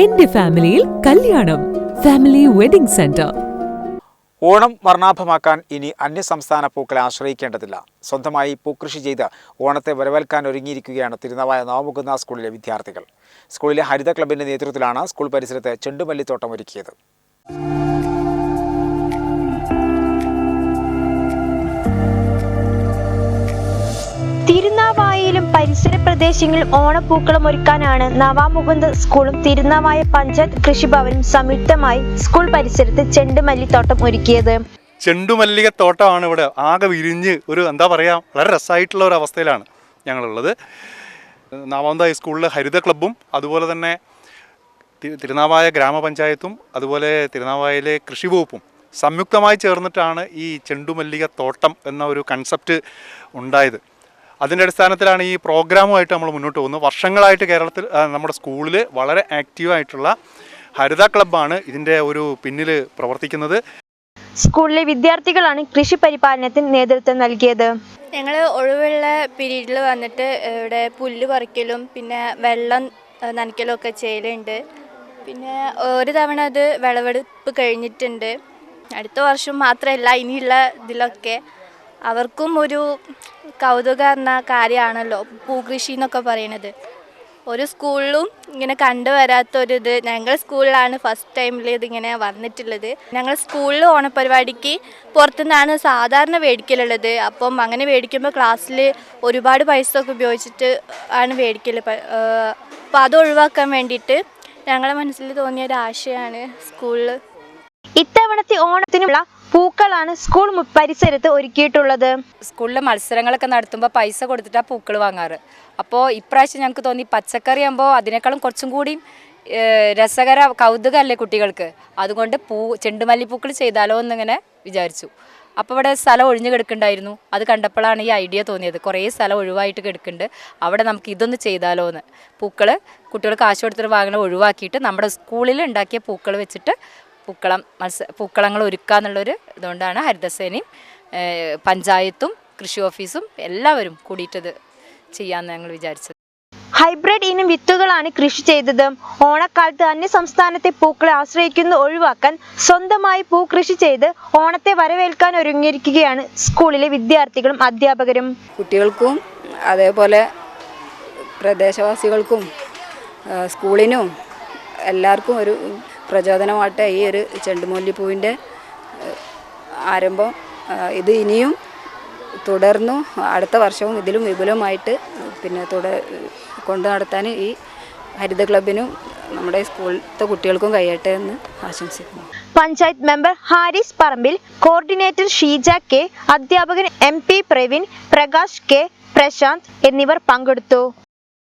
എന്റെ ഫാമിലിയിൽ കല്യാണം. Family wedding centre. ഓണം വർണാഭമാക്കാൻ ഇനി അന്യസംസ്ഥാന പൂക്കളെ ആശ്രയിക്കേണ്ടതില്ല. സ്വന്തമായി പൂക്കൃഷി ചെയ്ത് ഓണത്തെ വരവേൽക്കാൻ ഒരുങ്ങിയിരിക്കുകയാണ് തിരുനാവായ നവമുകുന്ന സ്കൂളിലെ വിദ്യാർത്ഥികൾ. സ്കൂളിലെ ഹരിത ക്ലബിന്റെ നേതൃത്വത്തിലാണ് സ്കൂൾ പരിസരത്ത് ചെണ്ടുമല്ലിത്തോട്ടം ഒരുക്കിയത്. തിരുനാവായയിലും പരിസര പ്രദേശങ്ങളിൽ ഓണപ്പൂക്കളം ഒരുക്കാനാണ് നവാമുകുന്ദ് സ്കൂളും തിരുനാവായ പഞ്ചായത്ത് കൃഷിഭവനും സംയുക്തമായി സ്കൂൾ പരിസരത്ത് ചെണ്ടുമല്ലിത്തോട്ടം ഒരുക്കിയത്. ചെണ്ടുമല്ലിക തോട്ടമാണ് ഇവിടെ ആകെ വിരിഞ്ഞ് ഒരു എന്താ പറയുക വളരെ രസമായിട്ടുള്ള ഒരു അവസ്ഥയിലാണ് ഞങ്ങളുള്ളത്. നവാമുന്ദ ഹൈസ്കൂളിലെ ഹരിത ക്ലബ്ബും അതുപോലെ തന്നെ തിരുനാവായ ഗ്രാമപഞ്ചായത്തും അതുപോലെ തിരുനാവായയിലെ കൃഷി വകുപ്പും സംയുക്തമായി ചേർന്നിട്ടാണ് ഈ ചെണ്ടുമല്ലിക തോട്ടം എന്ന ഒരു കൺസെപ്റ്റ് ഉണ്ടായത്. അതിന്റെ അടിസ്ഥാനത്തിലാണ് ഈ പ്രോഗ്രാമുമായിട്ട് നമ്മൾ മുന്നോട്ട് പോകുന്നത്. വർഷങ്ങളായിട്ട് കേരളത്തിൽ നമ്മുടെ സ്കൂളിൽ വളരെ ആക്റ്റീവായിട്ടുള്ള ഹരിത ക്ലബ്ബാണ് ഇതിന്റെ ഒരു പിന്നിൽ പ്രവർത്തിക്കുന്നത്. സ്കൂളിലെ വിദ്യാർത്ഥികളാണ് കൃഷി പരിപാലനത്തിന് നേതൃത്വം നൽകിയത്. ഞങ്ങൾ ഒഴിവുള്ള പീരീഡിൽ വന്നിട്ട് ഇവിടെ പുല്ല് പറിക്കലും പിന്നെ വെള്ളം നനയ്ക്കലും ഒക്കെ ചെയ്യലുണ്ട്. പിന്നെ ഒരു തവണ അത് വിളവെടുപ്പ് കഴിഞ്ഞിട്ടുണ്ട്. അടുത്ത വർഷം മാത്രമല്ല ഇനിയുള്ള ഇതിലൊക്കെ അവർക്കും ഒരു കൗതുക എന്ന കാര്യമാണല്ലോ പൂകൃഷി എന്നൊക്കെ പറയണത് ഒരു സ്കൂളിലും ഇങ്ങനെ കണ്ടുവരാത്തൊരിത് ഞങ്ങൾ സ്കൂളിലാണ് ഫസ്റ്റ് ടൈമിൽ ഇതിങ്ങനെ വന്നിട്ടുള്ളത്. ഞങ്ങൾ സ്കൂളിൽ ഓണപരിപാടിക്ക് പുറത്തുനിന്നാണ് സാധാരണ മേടിക്കലുള്ളത്. അപ്പം അങ്ങനെ മേടിക്കുമ്പോൾ ക്ലാസ്സിൽ ഒരുപാട് പൈസ ഒക്കെ ഉപയോഗിച്ചിട്ട് ആണ് മേടിക്കൽ അപ്പം അത് ഒഴിവാക്കാൻ വേണ്ടിയിട്ട് ഞങ്ങളുടെ മനസ്സിൽ തോന്നിയ ഒരു സ്കൂളിൽ ഇത്തവണത്തെ ഓണത്തിനുള്ള പൂക്കളാണ് സ്കൂൾ പരിസരത്ത് ഒരുക്കിയിട്ടുള്ളത്. സ്കൂളിൽ മത്സരങ്ങളൊക്കെ നടത്തുമ്പോൾ പൈസ കൊടുത്തിട്ടാണ് പൂക്കൾ വാങ്ങാറ്. അപ്പോൾ ഇപ്രാവശ്യം ഞങ്ങൾക്ക് തോന്നി പച്ചക്കറി ആകുമ്പോൾ അതിനേക്കാളും കുറച്ചും കൂടി രസകര കൗതുകമല്ലേ കുട്ടികൾക്ക്. അതുകൊണ്ട് പൂ ചെണ്ടുമല്ലിപ്പൂക്കൾ ചെയ്താലോ എന്നിങ്ങനെ വിചാരിച്ചു. അപ്പോൾ ഇവിടെ സ്ഥലം ഒഴിഞ്ഞു കിടക്കുന്നുണ്ടായിരുന്നു. അത് കണ്ടപ്പോഴാണ് ഈ ഐഡിയ തോന്നിയത്. കുറേ സ്ഥലം ഒഴിവായിട്ട് കിടക്കുന്നുണ്ട്. അവിടെ നമുക്ക് ഇതൊന്ന് ചെയ്താലോ എന്ന് പൂക്കൾ കുട്ടികൾ കാശ് കൊടുത്തിട്ട് വാങ്ങണ ഒഴിവാക്കിയിട്ട് നമ്മുടെ സ്കൂളിൽ ഉണ്ടാക്കിയ പൂക്കൾ വെച്ചിട്ട് പൂക്കളം മത്സ പൂക്കളങ്ങൾ ഒരുക്കുക എന്നുള്ളൊരു ഇതുകൊണ്ടാണ് ഹരിതസേനയും പഞ്ചായത്തും കൃഷി ഓഫീസും എല്ലാവരും കൂടിയിട്ടത് ചെയ്യാമെന്ന് ഞങ്ങൾ വിചാരിച്ചത്. ഹൈബ്രിഡ് ഇനം വിത്തുകളാണ് കൃഷി ചെയ്തത്. ഓണക്കാലത്ത് അന്യ സംസ്ഥാനത്തെ പൂക്കളെ ആശ്രയിക്കുന്നത് ഒഴിവാക്കാൻ സ്വന്തമായി പൂ കൃഷി ചെയ്ത് ഓണത്തെ വരവേൽക്കാൻ ഒരുങ്ങിയിരിക്കുകയാണ് സ്കൂളിലെ വിദ്യാർത്ഥികളും അധ്യാപകരും. കുട്ടികൾക്കും അതേപോലെ പ്രദേശവാസികൾക്കും സ്കൂളിനും എല്ലാവർക്കും ഒരു പ്രചോദനമായിട്ട് ഈ ഒരു ചെണ്ടുമല്ലിപ്പൂവിന്റെ ആരംഭം. ഇത് ഇനിയും തുടർന്നു. അടുത്ത വർഷവും ഇതിലും വിപുലമായിട്ട് പിന്നെ തുടർ കൊണ്ടു നടത്താൻ ഈ ഹരിത ക്ലബിനും നമ്മുടെ സ്കൂളിലത്തെ കുട്ടികൾക്കും കഴിയട്ടെ എന്ന് ആശംസിക്കുന്നു. Panchayat member Haris Parambil coordinator Sheeja K അധ്യാപകൻ M P Praveen Prakash K Prashanth എന്നിവർ പങ്കെടുത്തു.